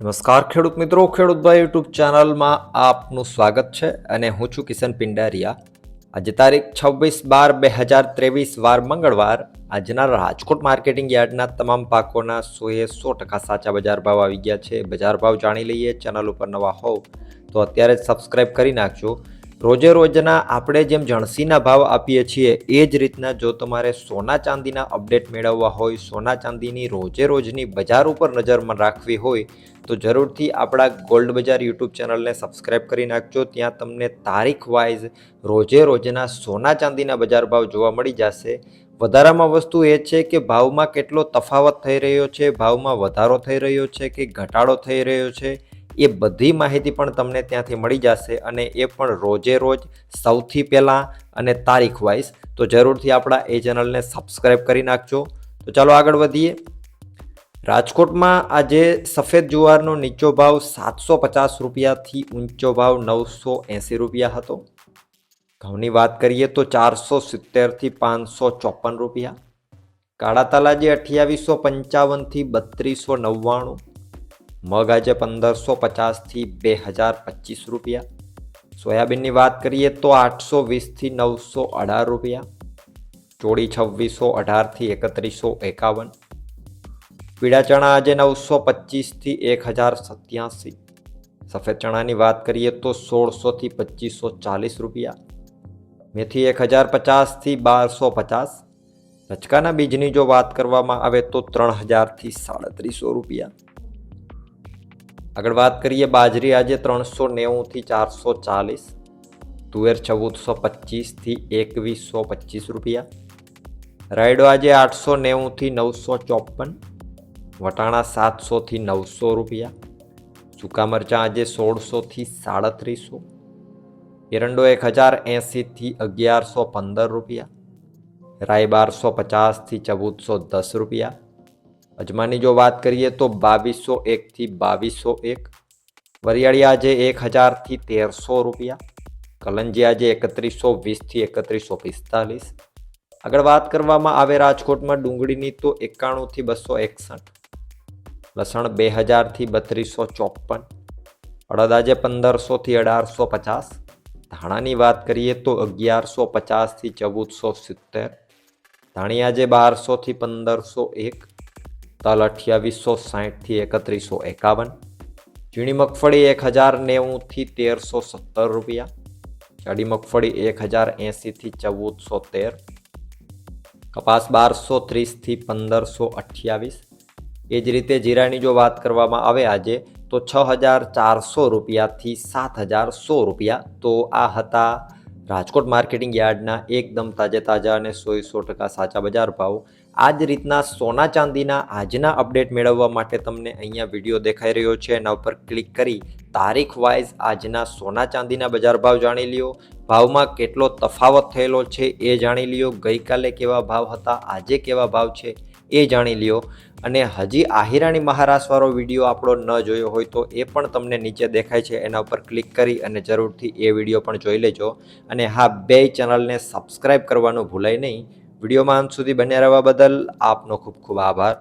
નમસ્કાર ખેડૂત મિત્રો ખેડૂતભાઈ યુટ્યુબ ચેનલમાં આપનું સ્વાગત છે અને હું છું કિશન પિંડારિયા. આજે તારીખ છવ્વીસ બાર બે હજાર ત્રેવીસ, વાર મંગળવાર. આજના રાજકોટ માર્કેટિંગ યાર્ડના તમામ પાકોના સોએ સો ટકા સાચા બજાર ભાવ આવી ગયા છે. બજાર ભાવ જાણી લઈએ, ચેનલ ઉપર નવા હોવ તો અત્યારે જ સબસ્ક્રાઈબ કરી નાખજો. રોજે રોજના આપણે જેમ જણસીના ભાવ આપીએ છીએ, એ જ રીતના જો તમારે સોના ચાંદીના અપડેટ મેળવવા હોય, સોના ચાંદીની રોજે રોજની બજાર ઉપર નજરમાં રાખવી હોય, તો જરૂરથી આપણા ગોલ્ડ બજાર યુટ્યુબ ચેનલને સબસ્ક્રાઇબ કરી નાખજો. ત્યાં તમને તારીખ વાઇઝ રોજે રોજના સોના ચાંદીના બજાર ભાવ જોવા મળી જશે. વધારામાં વસ્તુ એ છે કે ભાવમાં કેટલો તફાવત થઈ રહ્યો છે, ભાવમાં વધારો થઈ રહ્યો છે કે ઘટાડો થઈ રહ્યો છે એ બધી માહિતી પણ તમને ત્યાંથી મળી જશે અને એ પણ રોજે રોજ સૌથી પહેલાં અને તારીખ વાઇઝ. તો જરૂરથી આપણા એ ચેનલને સબસ્ક્રાઈબ કરી નાખજો. તો ચાલો આગળ વધીએ. રાજકોટમાં આજે સફેદ જુવારનો નીચો ભાવ સાતસો પચાસ રૂપિયાથી ઊંચો ભાવ નવસો એંસી રૂપિયા હતો. ઘઉંની વાત કરીએ તો ચારસો સિત્તેરથી પાંચસો ચોપન રૂપિયા. કાળા તલાજી અઠ્યાવીસો પંચાવનથી બત્રીસો નવ્વાણું. મગ આજે પંદરસો પચાસથી બે હજાર પચીસ રૂપિયા. સોયાબીનની વાત કરીએ તો આઠસો વીસથી નવસો અઢાર રૂપિયા. ચોળી છવ્વીસો અઢારથી એકત્રીસો એકાવન. પીળા ચણા આજે નવસો પચીસથી એક હજાર સત્યાસી. સફેદ ચણાની વાત કરીએ તો સોળસોથી પચીસો ચાલીસ રૂપિયા. મેથી એક હજાર પચાસથી બારસો પચાસ. રચકાના બીજની જો વાત કરવામાં આવે તો ત્રણ હજારથી સાડત્રીસો રૂપિયા. આગળ વાત કરીએ બાજરી આજે ત્રણસો નેવુંથી ચારસો ચાલીસ, તુવેર ચૌદસો પચીસથી એકવીસો પચીસ રૂપિયા, રાયડો આજે આઠસો નેવુંથી નવસો ચોપન, વટાણા સાતસોથી નવસો રૂપિયા, સૂકા મરચાં આજે સોળસોથી સાડત્રીસો, એરંડો એક હજાર એંસીથી અગિયારસો પંદર રૂપિયા રાય બારસો પચાસથી ચૌદસો દસ રૂપિયા અજમાની જો વાત કરીએ તો બાવીસો એકથી બાવીસો એક. વરિયાળી આજે એક હજારથી તેરસો રૂપિયા. કલંજી આજે એકત્રીસો વીસથી એકત્રીસો પિસ્તાલીસ. આગળ વાત કરવામાં આવે રાજકોટમાં ડુંગળીની તો એકાણુંથી બસો એકસઠ. લસણ બે હજારથી બત્રીસો ચોપન અડદ આજે પંદરસોથી અઢારસો પચાસ. ધાણાની વાત કરીએ તો અગિયારસો પચાસથી ચૌદસો સિત્તેર. ધાણી આજે બારસોથી પંદરસો એક. તલ અઠ્યાવીસો સાહીઠથી એકત્રીસો એકાવન ઝીણી મગફળી એક હજાર નેવુંથી તેરસો સત્તર રૂપિયા, જાડી મગફળી એક હજાર એંસીથી ચૌદસો તેર, કપાસ બારસો ત્રીસથી પંદરસો અઠ્યાવીસ. એ જ રીતે જીરાની જો વાત કરવામાં આવે આજે, તો છ હજાર ચારસો રૂપિયાથી સાત હજાર સો રૂપિયા. તો આ હતા રાજકોટ માર્કેટિંગ યાર્ડના એકદમ તાજે તાજા અને સો સો ટકા સાચા બજાર ભાવ. આ જ રીતના સોના ચાંદીના આજના અપડેટ મેળવવા માટે તમને અહીંયા વીડિયો દેખાઈ રહ્યો છે. એના ઉપર ક્લિક કરી તારીખ વાઇઝ આજના સોના ચાંદીના બજાર ભાવ જાણી લ્યો. ભાવમાં કેટલો તફાવત થયેલો છે એ જાણી લ્યો. ગઈકાલે કેવા ભાવ હતા? આજે કેવા ભાવ છે? એ જાણી લ્યો. અને હજી આહિરાણી મહારાસવાળો વીડિયો આપણો ન જોયો હોય તો એ પણ તમને નીચે દેખાય છે. એના ઉપર ક્લિક કરી અને જરૂરથી એ વીડિયો પણ જોઈ લેજો. અને હા, બે ચેનલને સબસ્ક્રાઈબ કરવાનું ભૂલાય નહીં. વિડીયોમાં અંત સુધી બન્યા રહેવા બદલ આપનો ખૂબ ખૂબ આભાર.